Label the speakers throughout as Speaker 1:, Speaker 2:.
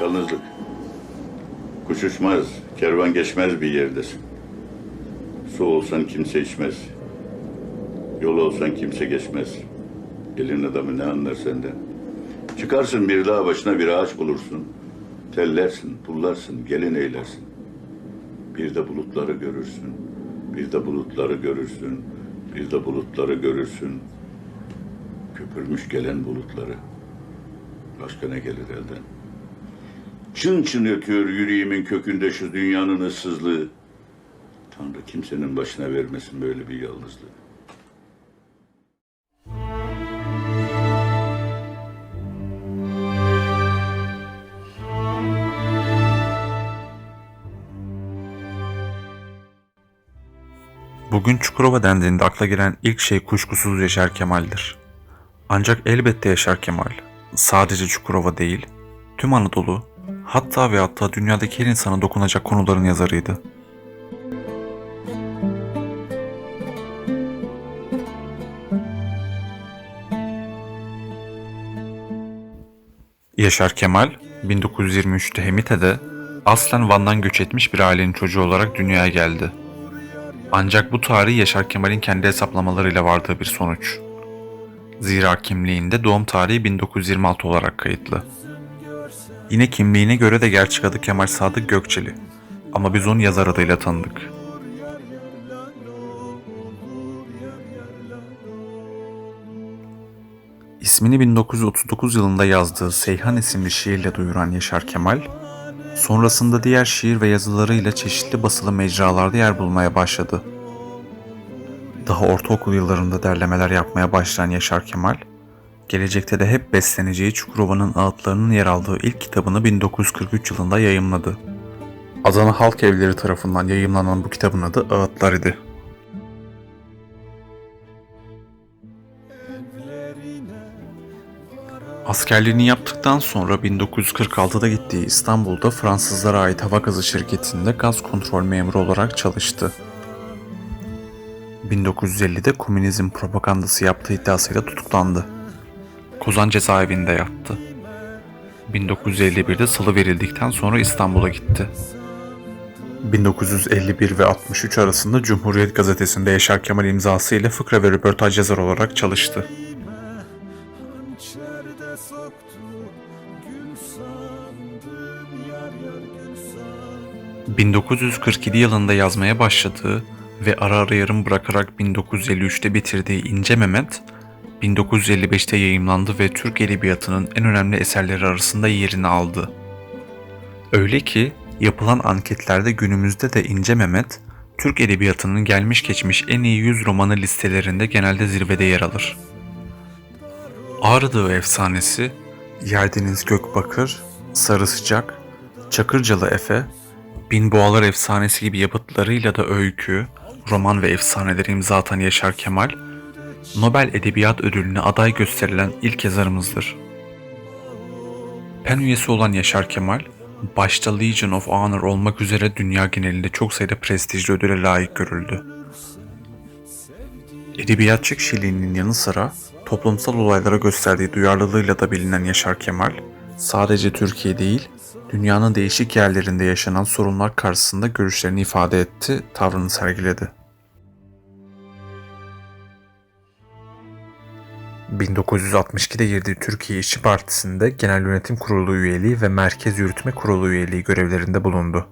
Speaker 1: Yalnızlık. Kuş uçmaz, kervan geçmez bir yerdesin. Su olsan kimse içmez. Yol olsan kimse geçmez. Elin adamı ne anlar senden? Çıkarsın bir dağ başına bir ağaç bulursun. Tellersin, pullarsın, gelin eylersin. Bir de bulutları görürsün. Bir de bulutları görürsün. Bir de bulutları görürsün. Köpürmüş gelen bulutları. Başka ne gelir elden? Çın çın ötüyor yüreğimin kökünde şu dünyanın ıssızlığı. Tanrı kimsenin başına vermesin böyle bir yalnızlığı.
Speaker 2: Bugün Çukurova dendiğinde akla gelen ilk şey kuşkusuz Yaşar Kemal'dir. Ancak elbette Yaşar Kemal, sadece Çukurova değil, tüm Anadolu, hatta ve hatta dünyadaki her insana dokunacak konuların yazarıydı. Yaşar Kemal, 1923'te Hemite'de aslen Van'dan göç etmiş bir ailenin çocuğu olarak dünyaya geldi. Ancak bu tarih Yaşar Kemal'in kendi hesaplamalarıyla vardığı bir sonuç. Zira kimliğinde doğum tarihi 1926 olarak kayıtlı. Yine kimliğine göre de gerçek adı Kemal Sadık Gökçeli. Ama biz onu yazar adıyla tanıdık. İsmini 1939 yılında yazdığı Seyhan isimli şiirle duyuran Yaşar Kemal, sonrasında diğer şiir ve yazılarıyla çeşitli basılı mecralarda yer bulmaya başladı. Daha ortaokul yıllarında derlemeler yapmaya başlayan Yaşar Kemal, gelecekte de hep besleneceği Çukurova'nın ağıtlarının yer aldığı ilk kitabını 1943 yılında yayımladı. Adana Halk Evleri tarafından yayımlanan bu kitabın adı Ağıtlar idi. Askerliğini yaptıktan sonra 1946'da gittiği İstanbul'da Fransızlara ait hava gazı şirketinde gaz kontrol memuru olarak çalıştı. 1950'de komünizm propagandası yaptığı iddiasıyla tutuklandı. Kozan cezaevinde yattı. 1951'de salı verildikten sonra İstanbul'a gitti. 1951 ve 63 arasında Cumhuriyet Gazetesi'nde Yaşar Kemal imzası ile fıkra ve röportaj yazar olarak çalıştı.
Speaker 3: Hançerde soktu Gül sandım yar yar gül sandım
Speaker 2: 1947 yılında yazmaya başladığı ve ara ara yarım bırakarak 1953'te bitirdiği İnce Mehmet, 1955'te yayımlandı ve Türk Edebiyatı'nın en önemli eserleri arasında yerini aldı. Öyle ki yapılan anketlerde günümüzde de İnce Mehmet, Türk Edebiyatı'nın gelmiş geçmiş en iyi 100 romanı listelerinde genelde zirvede yer alır. Ağrı Dağı efsanesi, Yerdeniz Gökbakır, Sarı Sıcak, Çakırcalı Efe, Bin Boğalar efsanesi gibi yapıtlarıyla da öykü, roman ve efsaneleri imza atan Yaşar Kemal, Nobel Edebiyat Ödülü'ne aday gösterilen ilk yazarımızdır. PEN üyesi olan Yaşar Kemal, başta Legion of Honor olmak üzere dünya genelinde çok sayıda prestijli ödüle layık görüldü. Edebiyatçı kişiliğinin yanı sıra toplumsal olaylara gösterdiği duyarlılığıyla da bilinen Yaşar Kemal, sadece Türkiye değil, dünyanın değişik yerlerinde yaşanan sorunlar karşısında görüşlerini ifade etti, tavrını sergiledi. 1962'de girdiği Türkiye İşçi Partisi'nde Genel Yönetim Kurulu üyeliği ve Merkez Yürütme Kurulu üyeliği görevlerinde bulundu.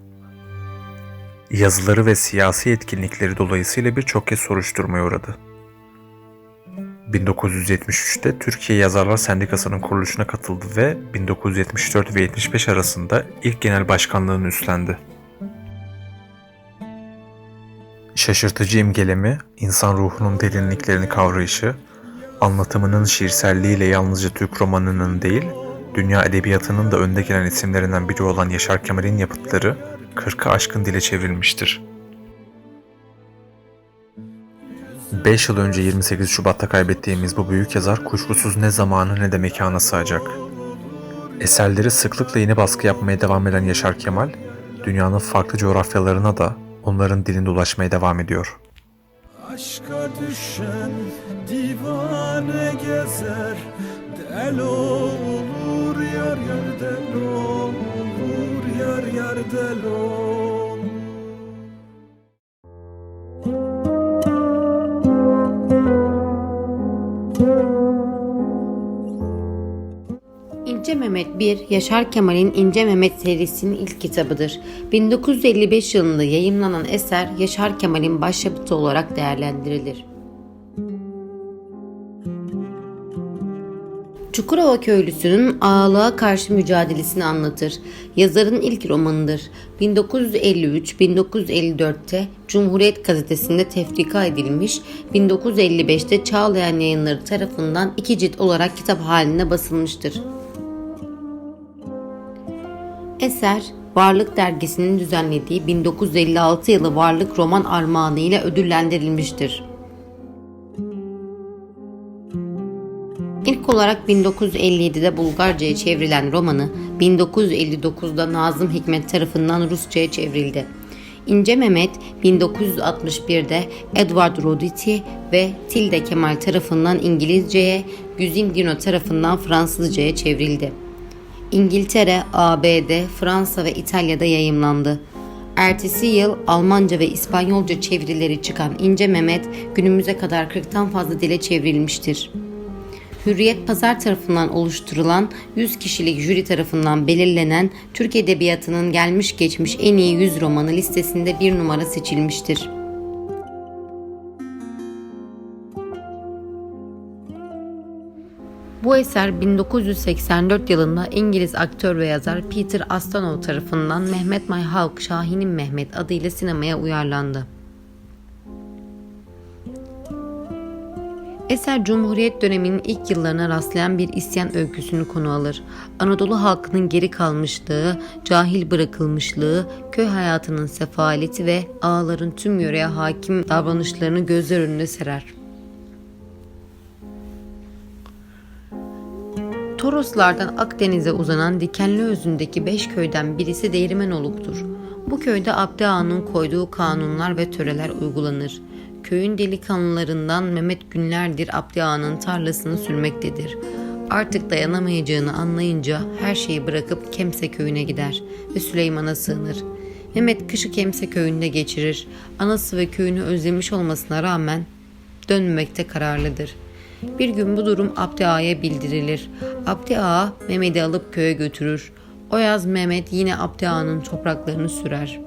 Speaker 2: Yazıları ve siyasi etkinlikleri dolayısıyla birçok kez soruşturmaya uğradı. 1973'te Türkiye Yazarlar Sendikası'nın kuruluşuna katıldı ve 1974 ve 75 arasında ilk genel başkanlığını üstlendi. Şaşırtıcı imgelemi, insan ruhunun derinliklerini kavrayışı, anlatımının şiirselliğiyle yalnızca Türk romanının değil, dünya edebiyatının da önde gelen isimlerinden biri olan Yaşar Kemal'in yapıtları 40'a aşkın dile çevrilmiştir. 5 yıl önce 28 Şubat'ta kaybettiğimiz bu büyük yazar kuşkusuz ne zamanı ne de mekana sığacak. Eserleri sıklıkla yeni baskı yapmaya devam eden Yaşar Kemal, dünyanın farklı coğrafyalarına da onların dilinde ulaşmaya devam ediyor.
Speaker 3: Aşka düşen divane gezer Del olur yar yar del olur Cerdelon
Speaker 4: İnce Mehmet 1, Yaşar Kemal'in İnce Mehmet serisinin ilk kitabıdır. 1955 yılında yayımlanan eser Yaşar Kemal'in başyapıtı olarak değerlendirilir. Çukurova köylüsünün ağalığa karşı mücadelesini anlatır. Yazarın ilk romanıdır. 1953-1954'te Cumhuriyet Gazetesi'nde tefrika edilmiş, 1955'te Çağlayan Yayınları tarafından iki cilt olarak kitap halinde basılmıştır. Eser, Varlık Dergisi'nin düzenlediği 1956 yılı Varlık Roman Armağanı ile ödüllendirilmiştir. İlk olarak 1957'de Bulgarca'ya çevrilen romanı 1959'da Nazım Hikmet tarafından Rusça'ya çevrildi. İnce Mehmet 1961'de Edward Roditi ve Tilde Kemal tarafından İngilizceye, Güzin Dino tarafından Fransızcaya çevrildi. İngiltere, ABD, Fransa ve İtalya'da yayımlandı. Ertesi yıl Almanca ve İspanyolca çevirileri çıkan İnce Mehmet günümüze kadar 40'tan fazla dile çevrilmiştir. Hürriyet Pazar tarafından oluşturulan 100 kişilik jüri tarafından belirlenen Türk Edebiyatı'nın gelmiş geçmiş en iyi 100 romanı listesinde bir numara seçilmiştir. Bu eser 1984 yılında İngiliz aktör ve yazar Peter Astanov tarafından Mehmet Mayhalk Şahin'in Mehmet adıyla sinemaya uyarlandı. Eser Cumhuriyet döneminin ilk yıllarına rastlayan bir isyan öyküsünü konu alır. Anadolu halkının geri kalmışlığı, cahil bırakılmışlığı, köy hayatının sefaleti ve ağaların tüm yöreye hakim davranışlarını gözler önüne serer. Toroslardan Akdeniz'e uzanan dikenli özündeki beş köyden birisi Değirmenoluk'tur. Bu köyde Abdi Ağa'nın koyduğu kanunlar ve töreler uygulanır. Köyün delikanlılarından Mehmet günlerdir Abdi Ağa'nın tarlasını sürmektedir. Artık dayanamayacağını anlayınca her şeyi bırakıp Kemse köyüne gider ve Süleyman'a sığınır. Mehmet kışı Kemse köyünde geçirir. Anası ve köyünü özlemiş olmasına rağmen dönmemekte kararlıdır. Bir gün bu durum Abdi Ağa'ya bildirilir. Abdi Ağa Mehmet'i alıp köye götürür. O yaz Mehmet yine Abdi Ağa'nın topraklarını sürer.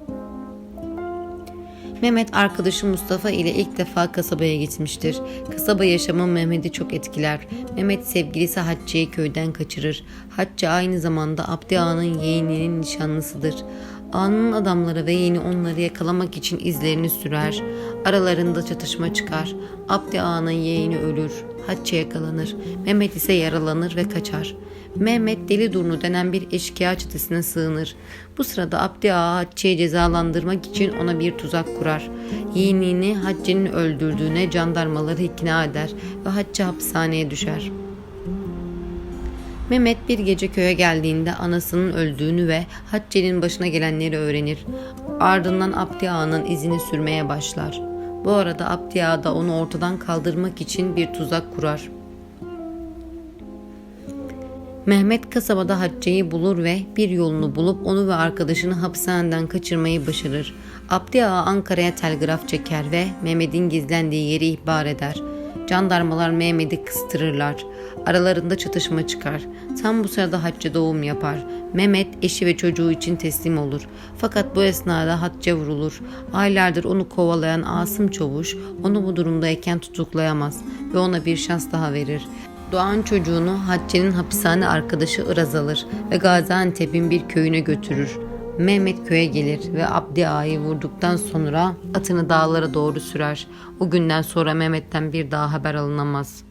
Speaker 4: Mehmet arkadaşı Mustafa ile ilk defa kasabaya gitmiştir. Kasaba yaşamı Mehmet'i çok etkiler. Mehmet sevgilisi Hatice'yi köyden kaçırır. Hatice aynı zamanda Abdi Ağa'nın yeğeninin nişanlısıdır. Ağanın adamları ve yeğeni onları yakalamak için izlerini sürer. Aralarında çatışma çıkar. Abdi Ağa'nın yeğeni ölür. Hatice yakalanır. Mehmet ise yaralanır ve kaçar. Mehmet Deli Durnu denen bir eşkıya çetesine sığınır. Bu sırada Abdi Ağa Hatice'yi cezalandırmak için ona bir tuzak kurar. Yeğenini Hatice'nin öldürdüğüne jandarmaları ikna eder ve Hatice hapishaneye düşer. Mehmet bir gece köye geldiğinde anasının öldüğünü ve Hatice'nin başına gelenleri öğrenir. Ardından Abdi Ağa'nın izini sürmeye başlar. Bu arada Abdi da onu ortadan kaldırmak için bir tuzak kurar. Mehmet kasabada Hatice'yi bulur ve bir yolunu bulup onu ve arkadaşını hapishaneden kaçırmayı başarır. Abdi Ağa Ankara'ya telgraf çeker ve Mehmet'in gizlendiği yeri ihbar eder. Jandarmalar Mehmet'i kıstırırlar. Aralarında çatışma çıkar. Tam bu sırada Hatice doğum yapar. Mehmet eşi ve çocuğu için teslim olur. Fakat bu esnada Hatice vurulur. Aylardır onu kovalayan Asım Çavuş onu bu durumdayken tutuklayamaz ve ona bir şans daha verir. Doğan çocuğunu Hatice'nin hapishane arkadaşı Iraz alır ve Gaziantep'in bir köyüne götürür. Mehmet köye gelir ve Abdi Ağa'yı vurduktan sonra atını dağlara doğru sürer. O günden sonra Mehmet'ten bir daha haber alınamaz.